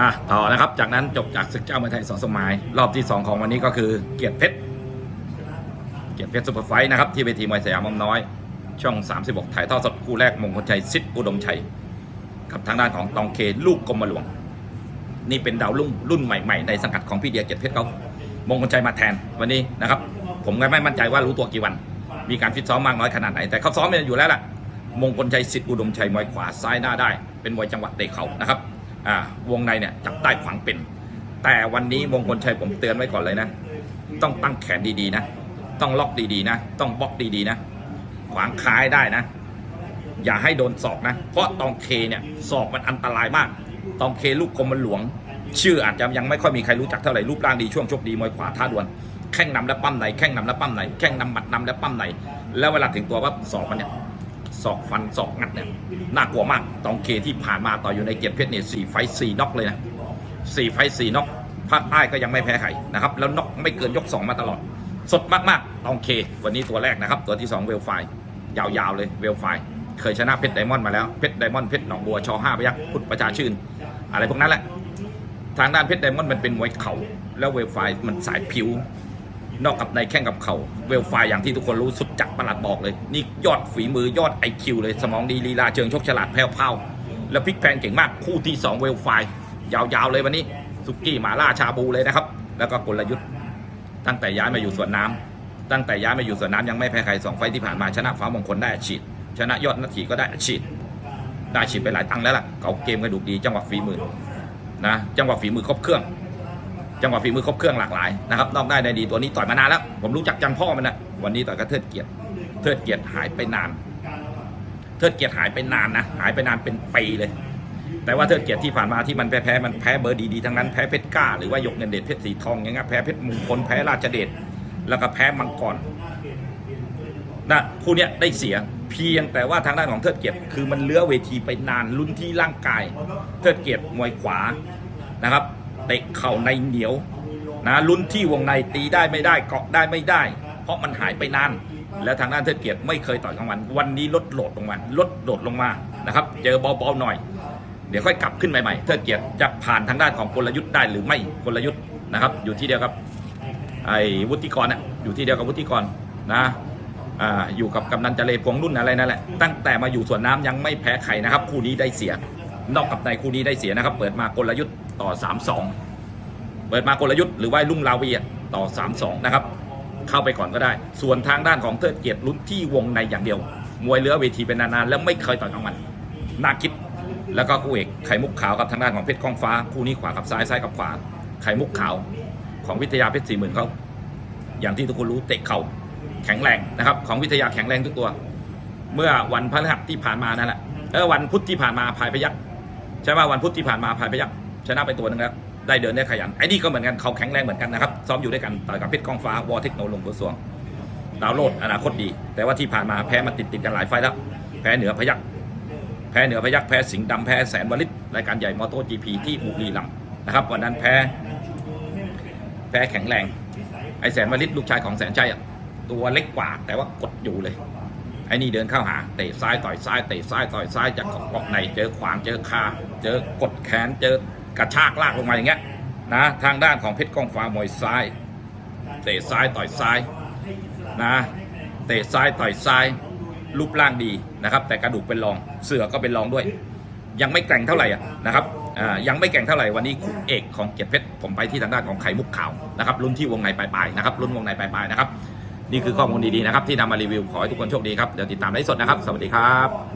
อะต่อนะครับ จากนั้นจบจากศึกเจ้าเมืองไทยสอสมายรอบที่ 2 ของวันนี้ก็คือเกียรติเพชร เกียรติเพชรซุปเปอร์ไฟท์นะครับ ที่เวทีมวยสยามมอมน้อย ช่อง 36 ถ่ายทอดสดคู่แรกมงคลชัยสิทธิ์อุดมชัย กับทางด้านของตองเคลูกกรมหลวง นี่เป็นดาวรุ่งรุ่นใหม่ๆ ในสังกัดของพี่เดียเกียรติเพชรเขามงคลชัยมาแทนวันนี้นะครับ ผมก็ไม่มั่นใจว่ารู้ตัวกี่วัน มีการฟิตซ้อมมากน้อยขนาดไหน แต่เขาซ้อมเนี่ยอยู่แล้วล่ะ มงคลชัยสิทธิ์อุดมชัยมวยขวาซ้ายหน้าได้ เป็นมวยจังหวะเตะเขานะครับ อ่าวงในเนี่ยจับใต้ขวางเป็น แต่วันนี้มงคลชัยผมเตือนไว้ก่อนเลยนะ ต้องตั้งแขนดีๆนะ ต้องล็อกดีๆนะ ต้องบล็อกดีๆนะ ขวางคายได้นะ อย่าให้โดนศอกนะ เพราะตองเคเนี่ยศอกมันอันตรายมาก ตองเคลูกกรมมันหลวง ชื่ออาจจะยังไม่ค่อยมีใครรู้จักเท่าไหร่รูปร่างดีช่วงชกดีมวยขวาท่าดวนแข้งนำและปั้มไหนแข้งนำและปั้มไหนแข้งนำหมัดนำและปั้มไหนแล้วเวลาถึงตัวว่าศอกมันเนี่ย ศอกฟันศอกงัดเนี่ยน่ากลัวมากตองเคที่ผ่านมาต่ออยู่ในเกียรติเพชรเนี่ยสี่ไฟสี่น็อกเลยนะสี่ไฟสี่น็อกภาคใต้ก็ยังไม่แพ้ใครนะครับแล้วน็อกไม่เกินยกสองมาตลอด สดมากๆตองเค วันนี้ตัวแรกนะครับ ตัวที่สองเวลไฟยาวๆเลยเวลไฟเคยชนะเพชรไดมอนด์มาแล้วเพชรไดมอนด์เพชรหนองบัวชอห้าพยักพุทธประชาชื่น อะไรพวกนั้นแหละทางด้านเพชรไดมอนด์มันเป็นมวยเข่าแล้วเวลไฟมันสายผิว นอกกับในแข้งกับเข่าเวลไฟอย่างที่ทุกคนรู้สุดจักประหลัดบอกเลย นี่ยอดฝีมือยอดไอคิวเลยสมองดีลีลาเชิงชกฉลาดแผ่วเผาแล้วพลิกแพงเก่งมากคู่ที่ 2 เวลไฟยาวๆเลยวันนี้สุกี้หมาล่าชาบูเลยนะครับ แล้วก็กลยุทธ์ ตั้งแต่ย้ายมาอยู่สวนน้ำตั้งแต่ย้ายมาอยู่สวนน้ำยังไม่แพ้ใครสองไฟที่ผ่านมาชนะฟ้ามงคลได้ฉีด ชนะยอดนาทีก็ได้ฉีด ได้ฉีดไปหลายตังแล้วล่ะเขาเกมกระดูกดีจังหวะฝีมือนะจังหวะฝีมือครบเครื่อง จังหวะฝีมือครบเครื่องหลากหลายนะครับนอกได้ในดีตัวนี้ต่อยมานานแล้ว ผมรู้จักจันพ่อมันนะวันนี้ต่อยกับเทิดเกียรติเทิดเกียรติหายไปนาน เทิดเกียรติหายไปนานนะหายไปนานเป็นปีเลย แต่ว่าเทิดเกียรติที่ผ่านมาที่มันแพ้แพ้มันแพ้เบอร์ดีๆทั้งนั้นแพ้เพชรกล้าหรือว่าหยกเงินเดชเพชรสีทองอย่างเงี้ยแพ้เพชรมงคลแพ้ราชเดชแล้วก็แพ้มังกรนะคู่เนี้ยได้เสียเพียงแต่ว่าทางด้านของเทิดเกียรติคือมันเลื้อเวทีไปนานลุ้นที่ร่างกาย เทิดเกียรติมวยขวานะครับ เตะเข่าในเหนียวนะลุ้นที่วงในตีได้ไม่ได้เกาะได้ไม่ได้ เพราะมันหายไปนาน แล้วทางด้านเทิดเกียรติไม่เคยต่อยกลางวัน วันนี้ลดโหลดลงมาลดโดดลงมานะครับ เจอเบาๆหน่อย เดี๋ยวค่อยกลับขึ้นใหม่ๆเทิดเกียรติจะผ่านทางด้านของกลยุทธ์ได้หรือไม่กลยุทธ์นะครับ อยู่ที่เดียวกับไอ้วุฒิกรน่ะอยู่ที่เดียวกับวุฒิกรนะอ่าอยู่กับกำนันเจเลพวงรุ่นอะไรนั่นแหละตั้งแต่มาอยู่สวนน้ำยังไม่แพ้ใครนะครับคู่นี้ได้เสีย นอกกับในคู่นี้ได้เสียนะครับ เปิดมากลยุทธ์ต่อ 3-2 เปิดมากลยุทธ์หรือว่าลุ่งลาวีต่อ 3-2 นะครับ เข้าไปก่อนก็ได้ ส่วนทางด้านของเทิดเกียรติลุ้นที่วงในอย่างเดียว มวยเรือเวทีเป็นนานๆแล้วไม่เคยต่อยกับมันน่าคิด แล้วก็คู่เอกไข่มุกขาวกับทางด้านของเพชรกองฟ้า คู่นี้ขวากับซ้ายซ้ายกับขวาไข่มุกขาว ของวิทยาเพชรสี่หมื่นเขาอย่างที่ทุกคนรู้เตะเข่าแข็งแรงนะครับของวิทยาแข็งแรงทุกตัว เมื่อวันพฤหัสที่ผ่านมานั่นแหละเออวันพุธที่ผ่านมาพายพยัก ใช่ไหมวันพุธที่ผ่านมาพายพยักชนะไปตัวหนึงแล้วได้เดินได้ขยันไอ้นี่ก็เหมือนกันเขาแข็งแรงเหมือนกันนะครับซ้อมอยู่ด้วยกันต่อยกับเพชรกองฟ้าวอเทคโนโลยีกระทรวงดาวโลดอนาคตดี แต่ว่าที่ผ่านมาแพ้มาติดติดกันหลายไฟล์แล้ว แพ้เหนือพยักแพ้เหนือพยักแพ้สิงห์ดำแพ้แสนวลิตรายการใหญ่มอเตอร์จีพีที่บุรีรัมย์นะครับวันนั้นแพ้แพ้แข็งแรงไอแสนวลิตลูกชายของแสนชัยอะตัวเล็กกว่าแต่ว่ากดอยู่เลย ไอ้นี่เดินเข้าหาเตะซ้ายต่อยซ้ายเตะซ้ายต่อยซ้ายจากเกาะในเจอขวางเจอคาเจอกดแขนเจอกระชากลากลงมาอย่างเงี้ยนะทางด้านของเพชรกองฟ้ามวยซ้าย เตะซ้ายต่อยซ้ายนะเตะซ้ายต่อยซ้าย รูปร่างดีนะครับ แต่กระดูกเป็นรองเสือก็เป็นรองด้วย ยังไม่แกร่งเท่าไหร่นะครับยังไม่แกร่งเท่าไหร่วันนี้คู่เอกของเกียรติเพชรผมไปที่ทางด้านของไข่มุกขาวนะครับรุ่นที่วงในปลายๆนะครับรุ่นวงในปลายๆนะครับ นี่คือข้อมูลดีๆนะครับที่นำมารีวิวขอให้ทุกคนโชคดีครับเดี๋ยวติดตามไลฟ์สดนะครับ สวัสดีครับ